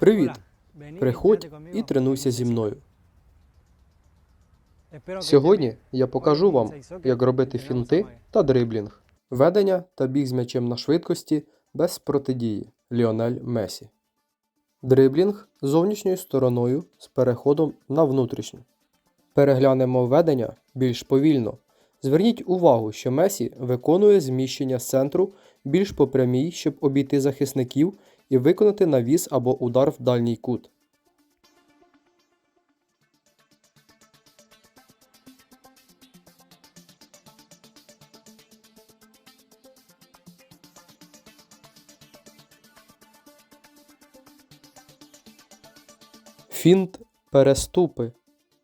Привіт! Приходь і тренуйся зі мною. Сьогодні я покажу вам, як робити фінти та дриблінг, ведення та біг з м'ячем на швидкості без протидії Ліонель Месі. Дриблінг зовнішньою стороною з переходом на внутрішню. Переглянемо ведення більш повільно. Зверніть увагу, що Месі виконує зміщення з центру більш по прямій, щоб обійти захисників і виконати навіс або удар в дальній кут. Фінт переступи.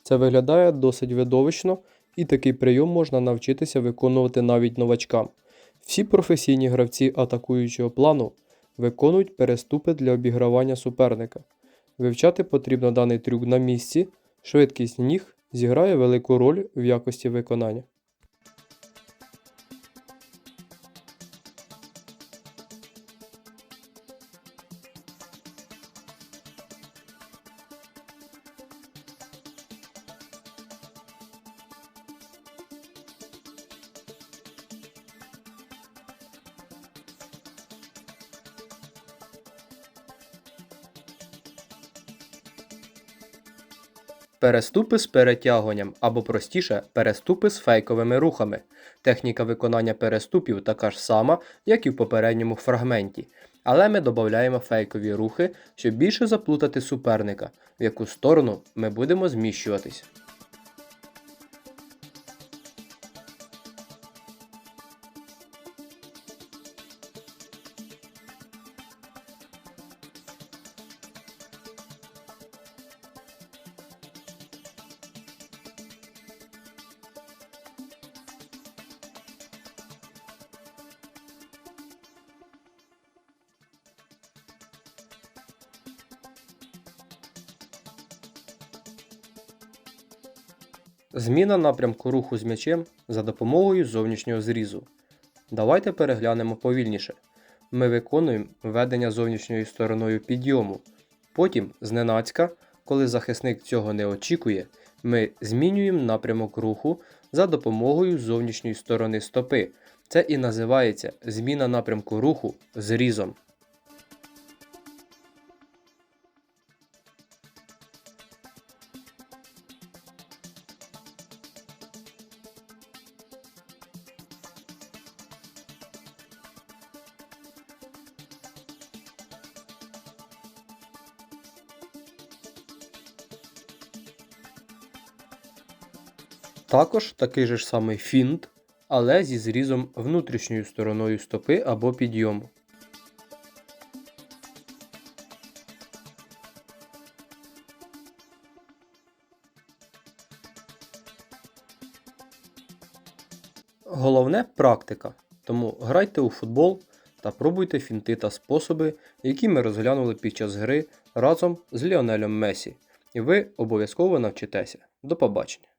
Це виглядає досить видовищно, і такий прийом можна навчитися виконувати навіть новачкам. Всі професійні гравці атакуючого плану виконують переступи для обігравання суперника. Вивчати потрібно даний трюк на місці, швидкість ніг зіграє велику роль в якості виконання. Переступи з перетягуванням або простіше переступи з фейковими рухами. Техніка виконання переступів така ж сама, як і в попередньому фрагменті. Але ми додаємо фейкові рухи, щоб більше заплутати суперника, в яку сторону ми будемо зміщуватись. Зміна напрямку руху з м'ячем за допомогою зовнішнього зрізу. Давайте переглянемо повільніше. Ми виконуємо ведення зовнішньою стороною підйому. Потім, зненацька, коли захисник цього не очікує, ми змінюємо напрямок руху за допомогою зовнішньої сторони стопи. Це і називається зміна напрямку руху зрізом. Також такий же ж самий фінт, але зі зрізом внутрішньою стороною стопи або підйому. Головне практика. Тому грайте у футбол та пробуйте фінти та способи, які ми розглянули під час гри разом з Ліонелем Месі. І ви обов'язково навчитеся. До побачення!